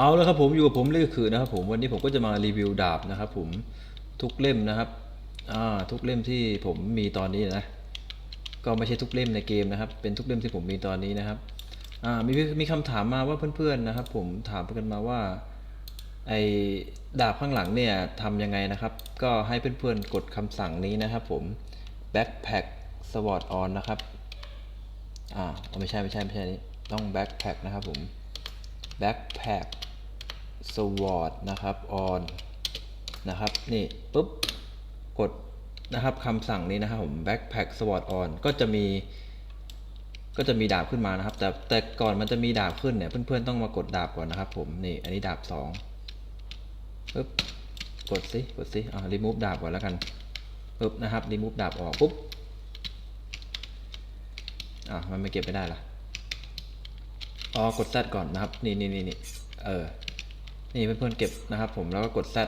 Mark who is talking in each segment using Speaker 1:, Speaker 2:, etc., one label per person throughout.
Speaker 1: เอาแล้วครับผมอยู่กับผมเลยคือนะครับผมวันนี้ผมก็จะมารีวิวดาบนะครับผมทุกเล่มนะครับอ่าทุกเล่มที่ผมมีตอนนี้นะก็ไม่ใช่ทุกเล่มในเกมนะครับ เป็นทุกเล่มที่ผมมีตอนนี้นะครับอ่ามีมีคำถามมาว่าเพื่อนๆนะครับ ผมถามกันมาว่าไอ้ดาบข้างหลังเนี่ยทำยังไงนะครับ ก็ให้เพื่อนๆกดคำสั่งนี้นะครับ ผม backpack sword on นะครับอ่าไม่ใช่ไม่ใช่ไม่ใช่นี่ต้อง backpack นะครับผม backpack sword นะครับ on นะครับ นี่ปุ๊บ กดนะครับคำสั่งนี้นะครับผม backpack sword on ก็จะมี ก็จะมีดาบขึ้นมานะครับ แต่แต่ก่อนมันจะมีดาบขึ้นเนี่ย เพื่อนๆต้องมากดดาบก่อนนะครับผม นี่ อันนี้ดาบสองปุ๊บ กดสิกดสิอ่า remove ดาบก่อนแล้วกันปุ๊บนะครับ remove ดาบออกปุ๊บ อ่ามันไม่เก็บไม่ได้ละอ๋อกด Z ก่อนนะครับ นี่นี่นี่นี่เออ นี่เพื่อนๆเก็บนะครับผมแล้วก็กด Z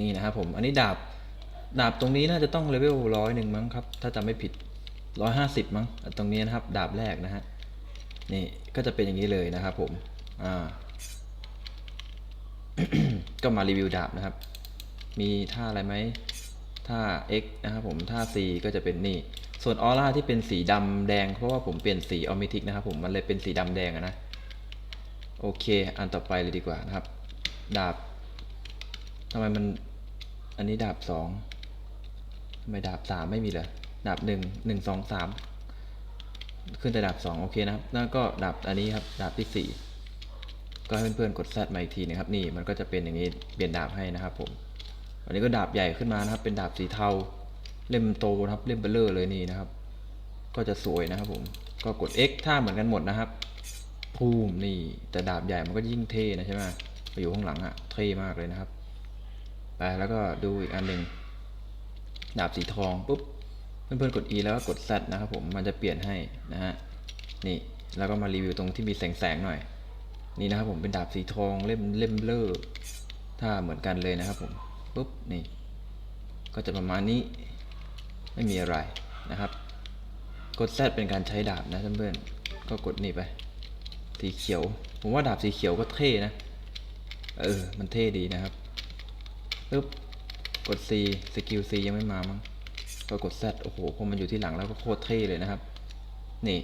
Speaker 1: นี่นะครับผมอันนี้ดาบดาบตรงนี้น่าจะต้องเลเวลร้อยหนึ่งมั้งครับ ถ้าจำไม่ผิดร้อยห้าสิบมั้งตรงนี้นะครับ ดาบแรกนะฮะนี่ก็จะเป็นอย่างนี้เลยนะครับผมอ่าก็มารีวิวดาบนะครับ มีท่าอะไรไหมท่า X นะครับผมท่า C ก็จะเป็นนี่ ส่วนออร่าที่เป็นสีดำแดงเพราะว่าผมเปลี่ยนสีออมิทิกนะครับผมมันเลยเป็นสีดำแดงนะ โอเค อันต่อไปเลยดีกว่านะครับ ดาบทำไมมัน อันนี้ดาบสองทำไมดาบสามไม่มีเลยดาบหนึ่งหนึ่งสองสามขึ้นแต่ดาบสองโอเคนะครับ แล้วก็ดาบอันนี้ครับ ดาบที่สี่ก็ให้เพื่อนๆกดแซดมาอีกทีนะครับ นี่มันก็จะเป็นอย่างนี้ เปลี่ยนดาบให้นะครับผม อันนี้ก็ดาบใหญ่ขึ้นมานะครับ เป็นดาบสีเทา เล่มโตนะครับ เล่มเบลเลอร์เลยนี่นะครับ ก็จะสวยนะครับผม ก็กด X ท่าเหมือนกันหมดนะครับ ภูมินี่ แต่ดาบใหญ่มันก็ยิ่งเท่นะใช่ไหมไปอยู่ข้างหลังอะเท่มากเลยนะครับไปแล้วก็ดูอีกอันหนึ่งดาบสีทองปุ๊บเพื่อนๆกด E แล้วก็กด Z นะครับผมมันจะเปลี่ยนให้นะฮะนี่แล้วก็มารีวิวตรงที่มีแสงๆหน่อย นี่นะครับผมเป็นดาบสีทองเล่มเล่มเบลอถ้าเหมือนกันเลยนะครับผมปุ๊บนี่ ก็จะประมาณนี้ไม่มีอะไรนะครับ กด Z เป็นการใช้ดาบนะเพื่อนๆก็กดนี่ไป สีเขียว ผมว่าดาบสีเขียวก็เท่นะ เออ มันเท่ดีนะครับปึ๊บกด C สกิล C ยังไม่มามั้งก็กด Z โอ้โห พอมันอยู่ที่หลังแล้วก็โคตรเท่เลยนะครับ นี่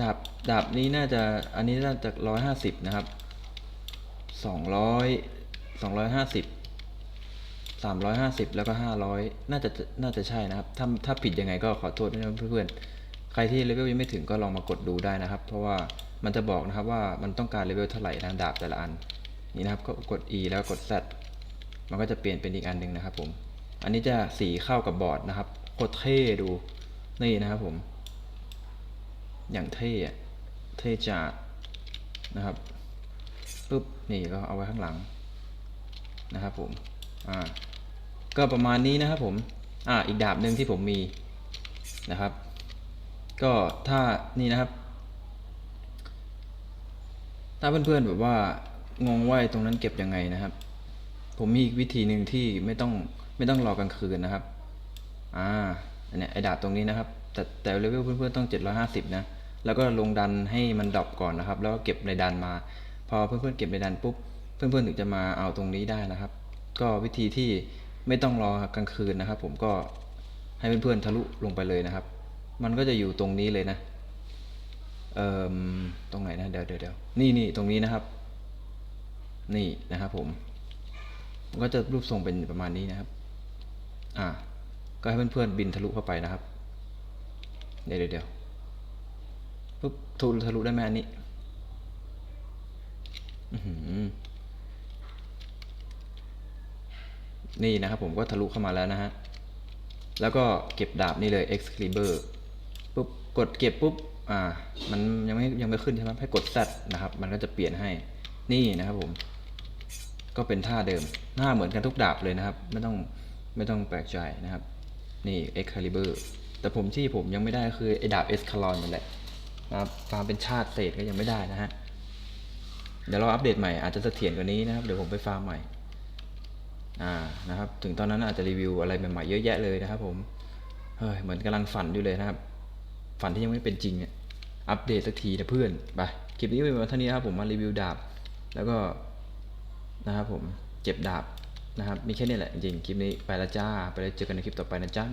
Speaker 1: ดาบ ดาบนี้น่าจะ อันนี้น่าจะร้อยห้าสิบนะครับสองร้อยสองร้อยห้าสิบสามร้อยห้าสิบแล้วก็ห้าร้อยน่าจะ น่าจะใช่นะครับ ถ้า ถ้าผิดยังไงก็ขอโทษด้วยนะเพื่อนๆ ใครที่เลเวลยังไม่ถึงก็ลองมากดดูได้นะครับ เพราะว่า มันจะบอกนะครับว่ามันต้องการเลเวลเท่าไหร่นะดาบแต่ละอัน นี่นะครับก็กด E แล้วกด Z มันก็จะเปลี่ยนเป็นอีกอันหนึ่งนะครับผม อันนี้จะสีเข้ากับบอร์ดนะครับโคตรเท่ดูนี่นะครับผม อย่างเท่เท่จัดนะครับปุ๊บนี่ก็เอาไว้ข้างหลังนะครับผมอ่าก็ประมาณนี้นะครับผมอ่าอีกดาบหนึ่งที่ผมมีนะครับ ก็ถ้านี่นะครับ ถ้าเพื่อนๆแบบว่างงว่าไอ้ตรงนั้นเก็บยังไงนะครับ ผมมีอีกวิธีหนึ่งที่ไม่ต้องไม่ต้องรอกลางคืนนะครับ อ่าอันเนี้ยไอดาบตรงนี้นะครับ แต่แต่เลเวลเพื่อนๆต้อง 750 นะ แล้วก็ลงดันให้มันดรอปก่อนนะครับ แล้วก็เก็บในดันมา พอเพื่อนๆเก็บในดันปุ๊บ เพื่อนๆถึงจะมาเอาตรงนี้ได้นะครับ ก็วิธีที่ไม่ต้องรอกลางคืนนะครับ ผมก็ให้เพื่อนๆทะลุลงไปเลยนะครับ มันก็จะอยู่ตรงนี้เลยนะ ตรงไหนนะเดี๋ยวเดี๋ยวเดี๋ยวนี่นี่ตรงนี้นะครับ นี่นะครับผมมันก็จะรูปทรงเป็นประมาณนี้นะครับ อ่า ก็ให้เพื่อนๆบินทะลุเข้าไปนะครับ เดี๋ยวเดี๋ยวปุ๊บทะลุทะลุได้ไหมอันนี้นี่นะครับผมก็ทะลุเข้ามาแล้วนะฮะ แล้วก็เก็บดาบนี่เลย Excalibur ปุ๊บ กดเก็บปุ๊บ อ่ามันยังไม่ยังไม่ขึ้นใช่ไหมให้กด Z นะครับ มันก็จะเปลี่ยนให้นี่นะครับผม ก็เป็นท่าเดิม หน้าเหมือนกันทุกดาบเลยนะครับ ไม่ต้องไม่ต้องแปลกใจนะครับ นี่ Excalibur แต่ผมที่ผมยังไม่ได้คือไอ้ดาบ Escalon นั่นแหละนะครับฟาร์มเป็นชาติเศษก็ยังไม่ได้นะฮะ เดี๋ยวเราอัปเดตใหม่อาจจะเสถียรกว่านี้นะครับ เดี๋ยวผมไปฟาร์มใหม่ อ่า นะครับ ถึงตอนนั้นอาจจะรีวิวอะไรใหม่ๆเยอะแยะเลยนะครับผม เฮ้ย เหมือนกำลังฝันอยู่เลยนะครับ ฝันที่ยังไม่เป็นจริงเนี่ย อัปเดตสักทีนะเพื่อนไปคลิปนี้เป็นวันเท่านี้ครับผมมารีวิวดาบ แล้วก็นะครับผมเก็บดาบนะครับมีแค่นี้แหละจริงๆคลิปนี้ไปละจ้า ไปแล้วเจอกันในคลิปต่อไปนะจ้า